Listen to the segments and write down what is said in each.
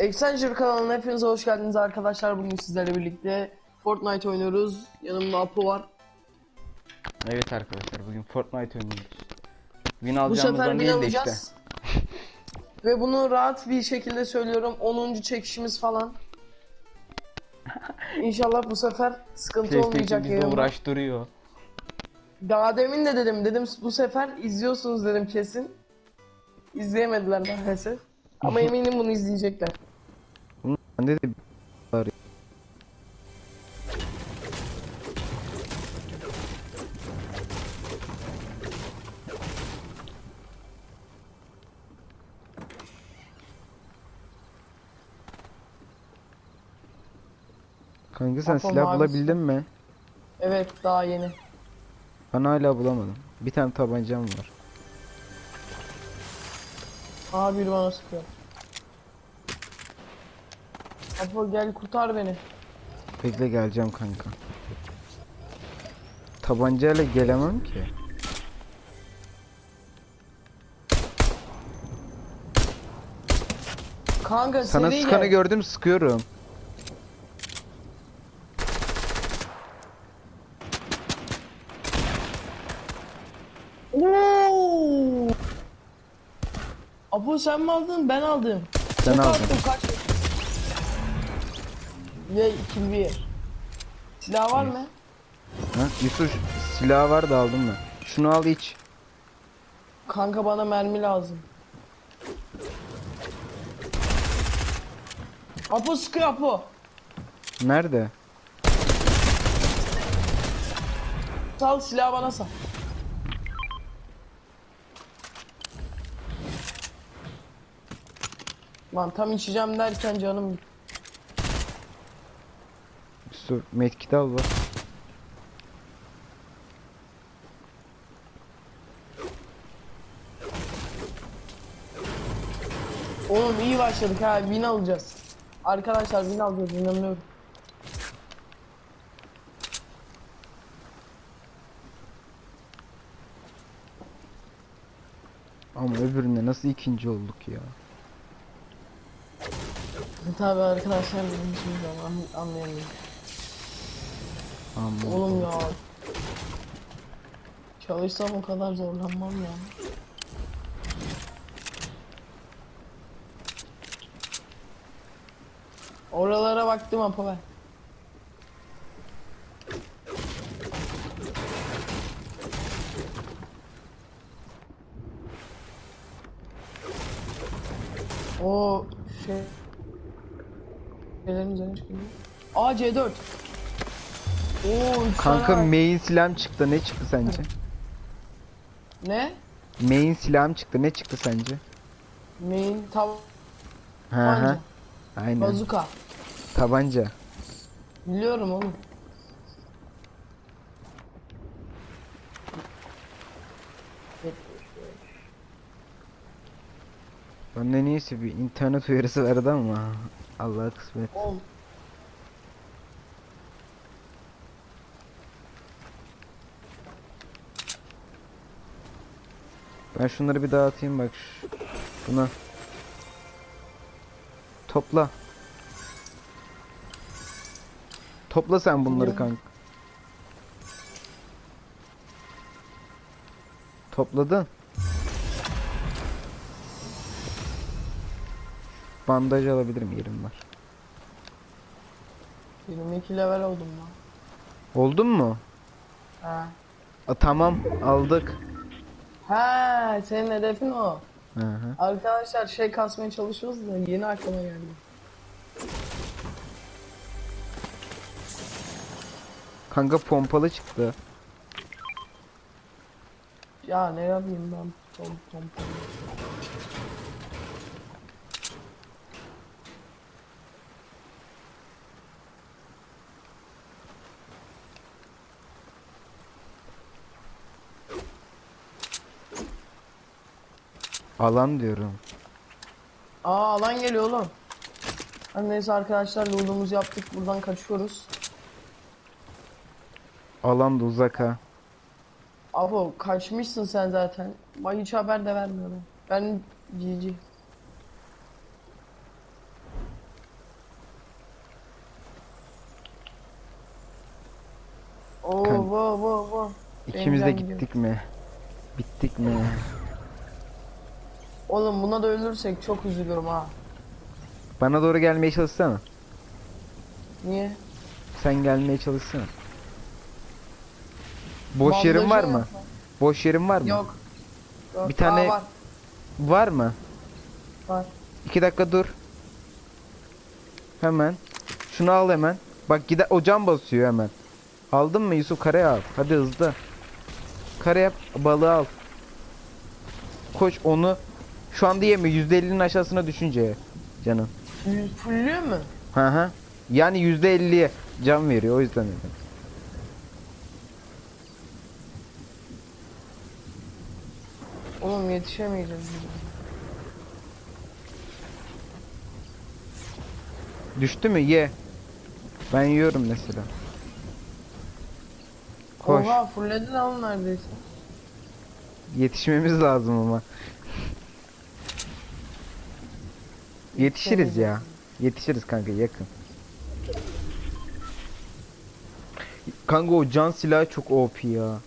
Accenture kanalına hepinize hoş geldiniz arkadaşlar. Bugün sizlerle birlikte Fortnite oynuyoruz. Yanımda Apo var. Evet arkadaşlar bugün Fortnite oynuyoruz. Win Bu alacağımızdan sefer bin değil de işte. alacağız. Ve bunu rahat bir şekilde söylüyorum. 10. çekişimiz falan. İnşallah bu sefer sıkıntı PlayStation olmayacak bizi yayında. uğraştırıyor. Daha demin de dedim. Dedim bu sefer izliyorsunuz dedim kesin. İzleyemediler maalesef. Ama eminim bunu izleyecekler. Bende de var. Kanka sen Apo silah mavisi. bulabildin mi? Evet daha yeni. Ben hala bulamadım. Bir tane tabancam var. Biri bana sıkıyor. Apo gel kurtar beni. Bekle geleceğim kanka. Tabancayla gelemem ki. Kanka Sana seri sıkanı gel. gördüm sıkıyorum. Oo! Apo sen mi aldın ben aldım. Sen aldın. attım, kaç. Ye ikinci yer. Silah var mı? Ha? Yusuf silah var da aldım ben. Şunu al iç. Kanka bana mermi lazım. Apo sıkıyor Apo. Nerede? Sal silahı bana sal. Lan tam içeceğim derken canım gitti. Yusuf medkit al bak. Oğlum iyi başladık ha win alacağız. Arkadaşlar win alacağız inanıyorum. Ama öbüründe nasıl ikinci olduk ya? Tabi arkadaşlar benim için anlayamıyorum. Aman. Oğlum ya. Çalışsam o kadar zorlanmam ya. Oralara baktım apa ben. O şey şeylerin üzerine çıkıyor. Aa C4. Oo, üç Kanka tane var. main silahım çıktı. Ne çıktı sence? Ne? Main silahım çıktı. Ne çıktı sence? Main tav Hı tabanca. hı. Aynen. Bazuka. Tabanca. Biliyorum oğlum. Bende neyse bir internet uyarısı verdi ama Allah kısmet. Oğlum. Ben şunları bir dağıtayım bak. Buna. Topla. Topla sen bunları kanka. Topladın. Bandaj alabilirim yerim var. 22 level oldum lan. Oldun mu? Ha. A, tamam aldık. Ha, senin hedefin o. Hı hı. Arkadaşlar şey kasmaya çalışıyoruz da yeni aklıma geldi. Kanka pompalı çıktı. Ya ne yapayım ben? Tom, tom. Alan diyorum. Aa alan geliyor oğlum. Hani neyse arkadaşlar lootumuzu yaptık buradan kaçıyoruz. Alan da uzak ha. Abo kaçmışsın sen zaten. Bak hiç haber de vermiyorum. Ben GG. Oo, Kan- wo, wo. İkimiz de gittik mi? Bittik mi? Oğlum buna da ölürsek çok üzülürüm ha. Bana doğru gelmeye çalışsana. Niye? Sen gelmeye çalışsana. Boş yerin var mı? yok? Boş yerin var mı? Yok. Yok, Bir tane- Aa, var. Var mı? Var. İki dakika dur. Hemen. Şunu al hemen. Bak gide o cam basıyor hemen. Aldın mı Yusuf kareye al. Hadi hızlı. Kare yap balığı al. Koş onu şu anda yeme %50'nin aşağısına düşünce canım. Fullüyor mu? Hı hı. Yani %50'ye can veriyor o yüzden dedim. Oğlum yetişemeyeceğiz. Düştü mü? Ye. Ben yiyorum mesela. Koş. Oha fulledi lan neredeyse. Yetişmemiz lazım ama. Yetişiriz ya. Yetişiriz kanka yakın. Kanka o can silahı çok OP ya.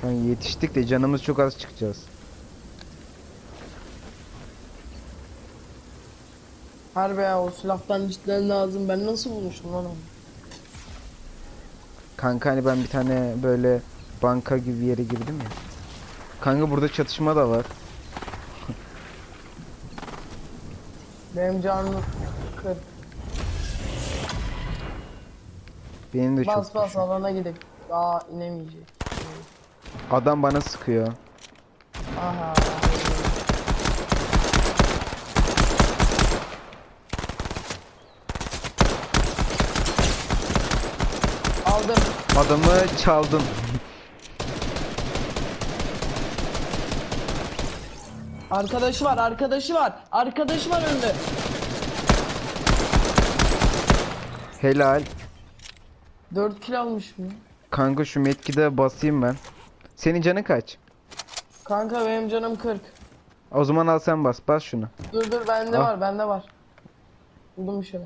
Kanka yetiştik de canımız çok az çıkacağız. Harbi ya o silahtan cidden lazım. Ben nasıl bulmuştum lan onu? Kanka hani ben bir tane böyle banka gibi bir yere girdim ya. Kanka burada çatışma da var. Benim canım kır. Benim de Bas çok bas düşük. alana gidelim. Daha inemeyecek. Adam bana sıkıyor. Aha. Aldım. Adamı çaldım. Arkadaşı var, arkadaşı var. Arkadaşı var önde. Helal. 4 kill almış mı? Kanka şu metkide basayım ben. Senin canın kaç? Kanka benim canım 40. O zaman al sen bas. Bas şunu. Dur dur bende Ah. var, bende var. Buldum bir şey.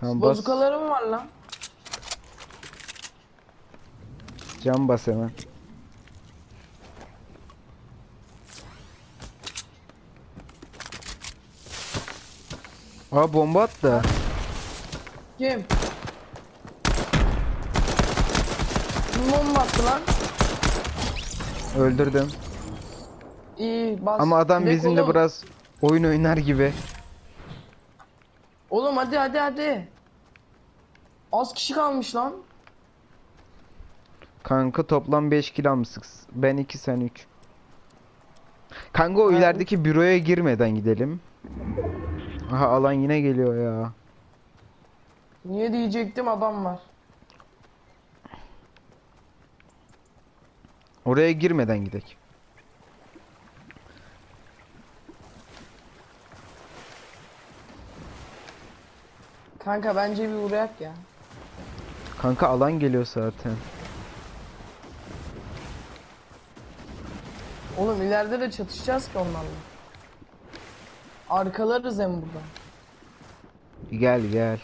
Tamam bas. Bozukalarım var lan. Can bas hemen. Aa bomba attı. Kim? Kim bomba attı lan? Öldürdüm. İyi bas. Ama adam Direkt bizimle oğlum. biraz oyun oynar gibi. Oğlum hadi hadi hadi. Az kişi kalmış lan. Kanka toplam 5 kill almışsın. Ben 2 sen 3. Kanka o Ben- ilerideki büroya girmeden gidelim. Aha alan yine geliyor ya. Niye diyecektim adam var. Oraya girmeden gidelim. Kanka bence bir uğrayak ya. Kanka alan geliyor zaten. Oğlum ileride de çatışacağız ki onlarla. Arkalarız hem burada. Gel gel.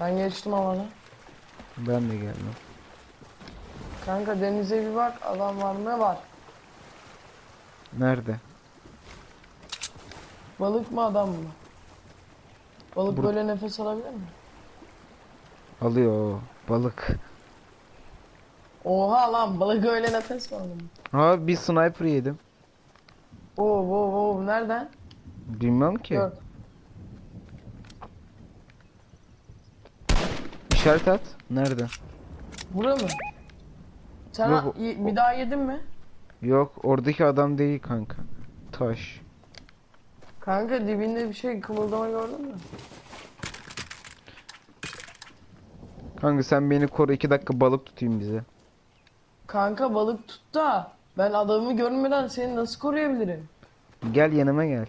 Ben geçtim alana. Ben de geldim. Kanka denize bir bak adam var mı var. Nerede? Balık mı adam mı? Balık Bur- böyle nefes alabilir mi? Alıyor balık. Oha lan balık öyle nefes alır mı? Abi bir sniper yedim. Oo oo oo nereden? Bilmem ki. Gör. İşaret at. Nerede? Bura mı? Sen Yok, ha- bir daha yedin mi? Yok oradaki adam değil kanka. Taş. Kanka dibinde bir şey kımıldama gördün mü? Kanka sen beni koru 2 dakika balık tutayım bize. Kanka balık tut da ben adamı görmeden seni nasıl koruyabilirim? Gel yanıma gel.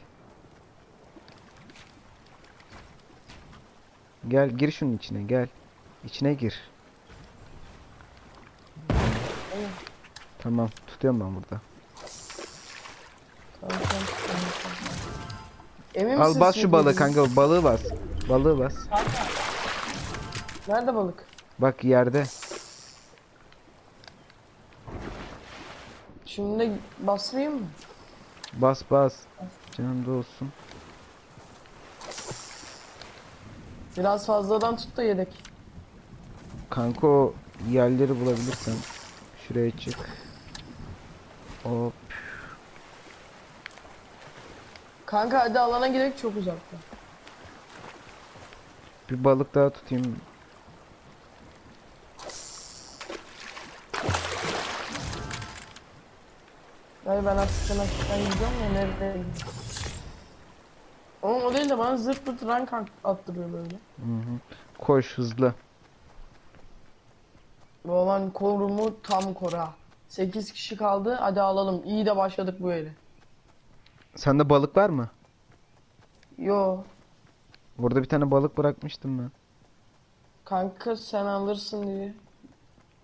Gel gir şunun içine gel. İçine gir. Tamam tutuyorum ben burada. Emin Al bas şu balığı kanka balığı bas. Balığı bas. Nerede balık? Bak yerde. Şimdi de basmayayım mı? Bas bas. Canımda olsun. Biraz fazladan tut da yedek. Kanka o yerleri bulabilirsen. Şuraya çık. Hop. Kanka hadi alana gidelim çok uzakta. Bir balık daha tutayım. Hayır ben artık ben gidiyorum ya nereye. Oğlum o değil de bana zırt pırt rank at- attırıyor böyle. Hı hı. Koş hızlı. Bu olan korumu tam kora. 8 kişi kaldı hadi alalım. İyi de başladık bu eli. Sende balık var mı? Yo Orada bir tane balık bırakmıştım ben. kanka sen alırsın diye.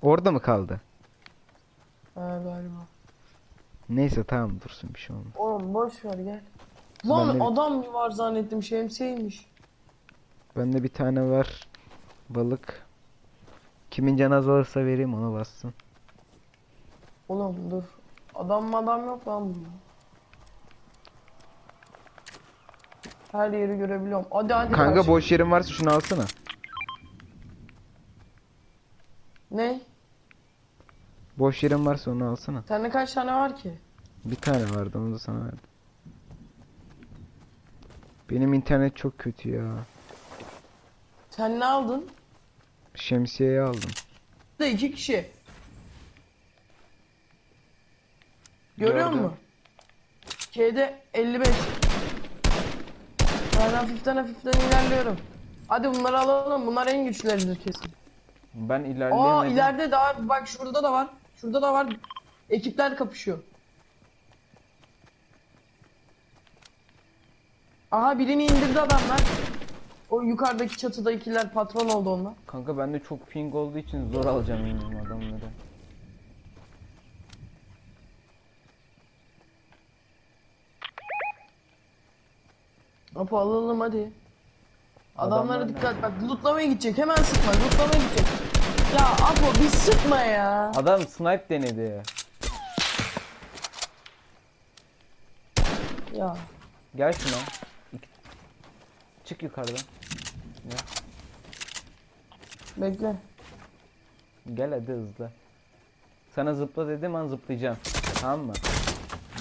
Orada mı kaldı? Ha galiba. Neyse tamam dursun bir şey olmaz. Oğlum boş ver gel. Lan Ben de- adam var zannettim şemsiyeymiş. Bende bir tane var. Balık. Kimin canı az olursa vereyim ona bassın. Oğlum dur. Adam adam yok lan bunda. Her yeri görebiliyorum. Hadi hadi. Kanka karşı- boş yerin varsa şunu alsana. Ne? Boş yerin varsa onu alsana. Sende kaç tane var ki? Bir tane vardı onu da sana verdim. Benim internet çok kötü ya. Sen ne aldın? Şemsiyeyi aldım. De iki kişi. Görüyor musun? K'de 55. Hafiften hafiften ilerliyorum. Hadi bunları alalım. Bunlar en güçleridir kesin. Ben Aa ilerleyemedim. ileride daha bak şurada da var. Şurada da var. Ekipler kapışıyor. Aha birini indirdi adamlar. O yukarıdaki çatıda ikiler patron oldu onlar. Kanka bende çok ping olduğu için zor alacağım eminim adamları. Apo alalım hadi. Adamlara Adamlar dikkat bak lootlamaya gidecek hemen sıkma lootlamaya gidecek. Ya Apo bir sıkma ya. Adam snipe denedi. Ya Gel şuna. Çık yukarıdan. bekle. Gel hadi hızlı. Sana zıpla dedim an zıplayacağım. Tamam mı?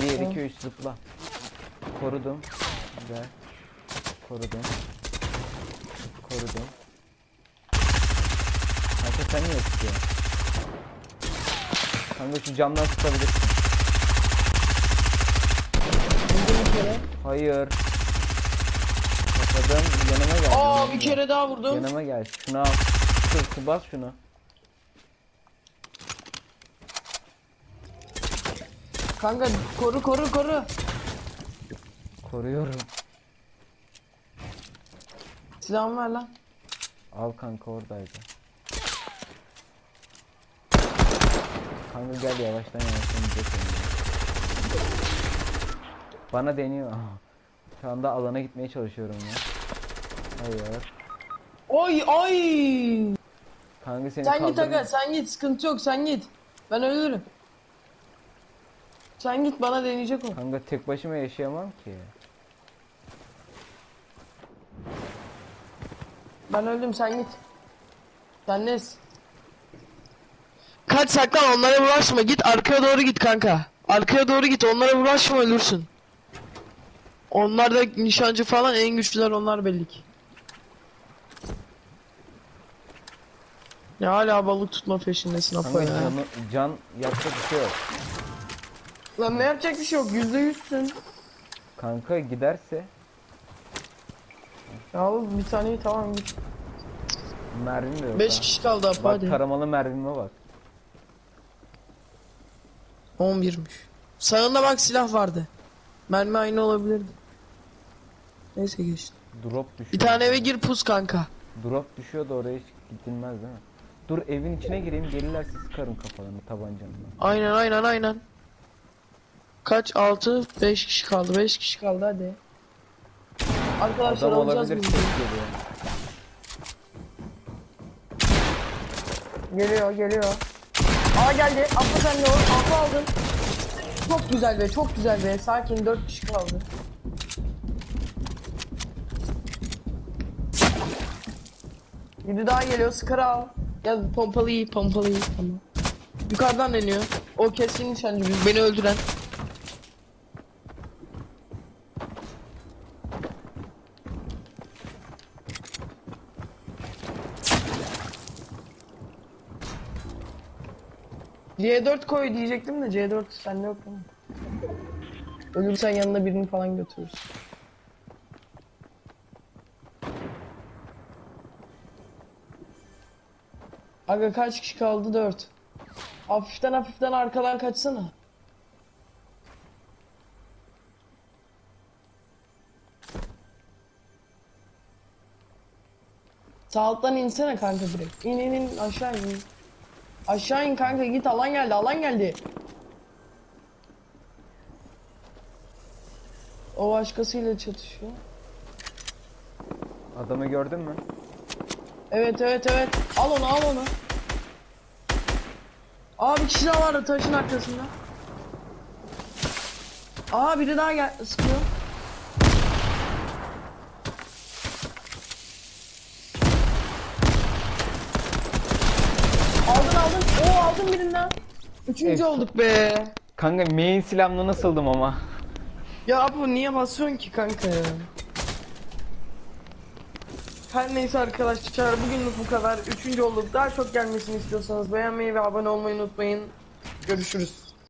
1 2 Tamam. 3 zıpla. Korudum. Güzel. Korudum. Korudum. Kanka sen niye sıkıyorsun? Kanka şu camdan sıkabilirsin. İndir bir kere. Hayır. Kapadım. Yanıma gel. Aa bir kere daha vurdum. Yanıma gel. Şunu al. Şu bas şunu. Kanka koru koru koru. Koruyorum. Silahımı ver lan. Al kanka oradaydı. Kanka gel yavaştan yavaştan gidiyor Bana deniyor. Şu anda alana gitmeye çalışıyorum ya. Hayır. Oy ay. Kanka seni Sen git kaldırma- aga sen git sıkıntı yok sen git. Ben ölürüm. Sen git bana deneyecek o. Kanka tek başıma yaşayamam ki. Ben öldüm sen git. Sen nesin? Kaç saklan onlara uğraşma git arkaya doğru git kanka. Arkaya doğru git onlara uğraşma ölürsün. Onlar da nişancı falan en güçlüler onlar belli ki. Ya hala balık tutma peşindesin Apo ya. canı, can yapacak bir şey yok. Lan ne yapacak bir şey yok yüzde yüzsün. Kanka giderse Ya oğlum bir saniye tamam git. mermim de yok 5 ha. kişi kaldı Apo Bak hadi. taramalı mermime bak. 11'miş. Sağında bak silah vardı. Mermi aynı olabilirdi. Neyse geçti. Drop düşüyor. Bir tane eve gir pus kanka. Drop düşüyor da oraya hiç gidilmez değil mi? Dur evin içine gireyim gelirlerse sıkarım kafalarını tabancamla. Aynen aynen aynen. Kaç? 6 5 kişi kaldı. 5 kişi kaldı hadi. Arkadaşlar Adam alacağız olabilir ses geliyor. Geliyor geliyor. Aa geldi. Atla sen de o. Atla aldın. Çok güzel be çok güzel be. Sakin 4 kişi kaldı. Biri daha geliyor. Skara al. Ya pompalı iyi pompalı iyi. Tamam. Yukarıdan deniyor. O kesin nişancı. Beni öldüren. C4 koy diyecektim de C4 sende yok mu? Ölürsen yanına birini falan götürürsün. Aga kaç kişi kaldı? 4. Hafiften hafiften arkadan kaçsana. Sağ alttan insene kanka direkt. İn in in aşağı in. Aşağı in kanka git alan geldi alan geldi. O başkasıyla çatışıyor. Adamı gördün mü? Evet evet evet. Al onu al onu. Aa bir kişi daha vardı taşın arkasında. Aa biri daha gel sıkıyor. Aldın aldın. Oo aldın birinden. Üçüncü Evet. olduk be. Kanka main silahımla nasıldım ama? Ya bu niye basıyorsun ki kanka ya? Her neyse arkadaşlar bugünlük bu kadar. Üçüncü olduk. Daha çok gelmesini istiyorsanız beğenmeyi ve abone olmayı unutmayın. Görüşürüz.